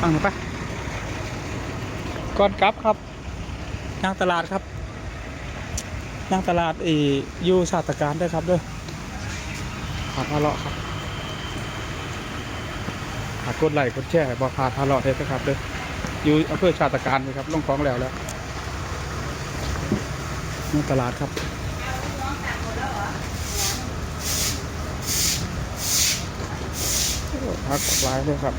ฟังหน่อยปะก่อนกลับครับย่างตลาดครับย่างตลาดอีอยู่ชาติการด้วยครับด้วยขาดพาเลาะครับขากดไหลกดแชร์บอขาดพาเลาะเด้อครับด้วยอยู่อำเภอชาติการเลยครับลงของแล้วแล้วนี่ตลาดครับ พักไว้เลยครับ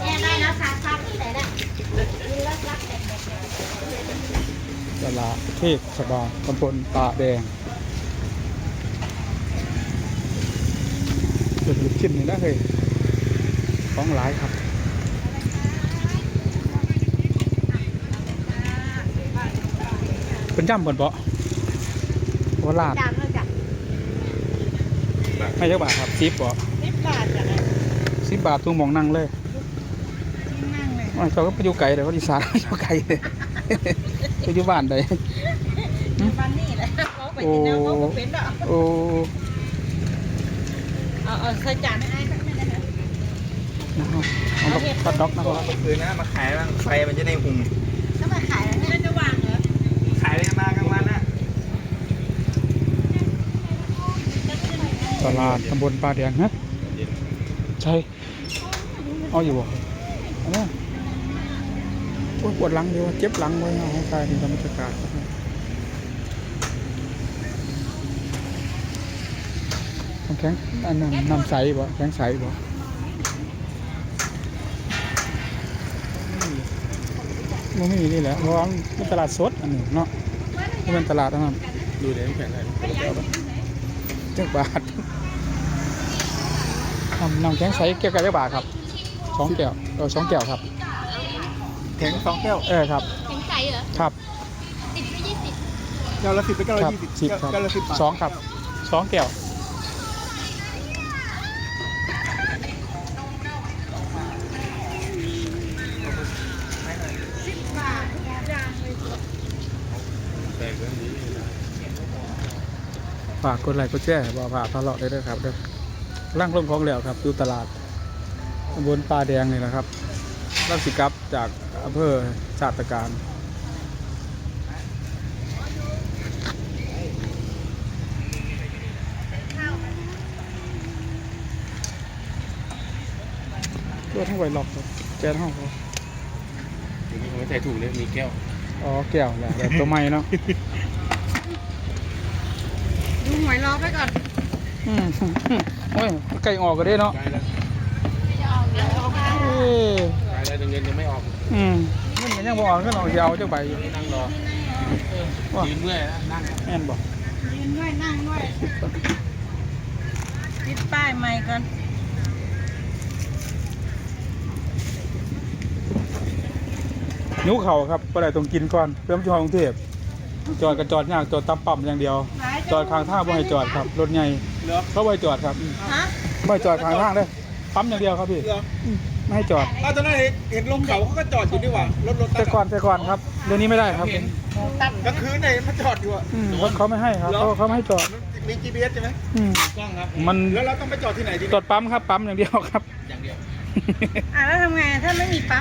เนี่ยได้แล้วค่ะครับที่ไหนน่ะกินแล้วรักแต่ตลาดเทศบาลตำบลป่าแดง จุดลูกชิ้นนี่นะเฮ้ยของหลายครับเป็นย่ำบนเบาะวลาดจานเท่าจ้ะไม่ใช่บาทครับซิบเบาะสิบบาทจ้ะสิบบาททุ่งมองนั่งเลยนั่งเลยว่าเขาก็ไปอยู่ไกลเลยเขาดีสานไปอยู่ไกลเลยไปอยู่บ้านใดวันนี้แหละเขาไปกินแล้วเขาก็เป็นอะโอ้ เอาเอาใส่จานให้ไอ้สักไม่ได้ไหมนะครับเอาแบบพัดด็อกนะครับคือนะมาขายบ้างไฟมันจะได้หุ่มถ้ามาขายแล้วเนี่ยจะวางเหรอขายได้มากลางวันนะตลาดตำบลป่าแดงฮะใช่เอาอยู่บ่อันนี้โอ้ยปวดหลังเดียวเจ็บหลังไว้เอาให้ใครถึงธรรมชากาศน้ำ แข็งอันนั้นน้ำใสบ่แข็งใสบ่มันไม่มีนี่แหละเพราะว่ามันเป็นตลาดสดอันนี้เนาะไม่เป็นตลาดอันนั้นดูเดี๋ยวแข่งกันเจ็ดบาทน้ำน้ำแข็งใสแก้วกับเจ็ดบาทครับสองแก้วเออสองแก้วครับ แข็งสองแก้วเออครับถึงใจเหรอครับสิบไปยี่สิบแก้วละสิบไปแก้วคละรับยี่สิบสิบครับแก้วละสิบบาทสองครับสองแก้ว สิบบาทจานเลย ฝากกดไลค์กดแชร์บอกฝากทะเลาะได้ด้วยครับเด้อร่างลงของแล้วครับอยู่ตลาดตำบลปลาแดงนี่แหละครับรักสิกลับจากอำเภอชาติการรถทั้งไวล็อกครับแก๊สห้องครับนี่ผมไม่ใส่ถูกเลยมีแก้ว อ๋อ แก้วแหละแบบตัวใหม่เนาะ ดูหวยรอไปก่อนอืมโอ้ยไก่ออกก็ได้เนาะขายแล้วเอ้ยขายแล้วเงินยังไม่ออกอืมมันก็ยังบออกก็ลองยาวจังใบอยู่นั่งรอว่ายืนเมื่อยนะนั่งแม่นบอกยืนด้วยนั่งด้วยติดป้ายใหม่ก่อนนิ้วเข่าครับก็ได้ต้องกินก่อนเพื่อมาจอดกรุงเทพ จอดก็จอดยากจอดตามปั๊มอย่างเดียว จอดข้างทางบ่ให้จอดครับรถใหญ่เหรอเขาบ่ให้จอดครับอืมฮะบ่ให้จอดข้างทางเลยปั๊มอย่างเดียวครับพี่เหรออืมไม่ให้จอด อ้าวตอนนั้นเห็นเห็นลมเขาเขาก็จอดอยู่นี่หว่ารถรถแต่ก่อนแต่ก่อนครับเดี๋ยวนี้ไม่ได้ครับเห็นกลางคืนไหนมันจอดอยู่อะอืมรถเขาไม่ให้ครับเขาเขาไม่ให้จอดมี GPS ใช่ไหมอืมกล้องครับมันแล้วเราต้องไปจอดที่ไหนทีจอดปั๊มครับปั๊มอย่างเดียวครับ อย่างเดียว อะแล้วทำไงถ้าไม่มีปั๊ม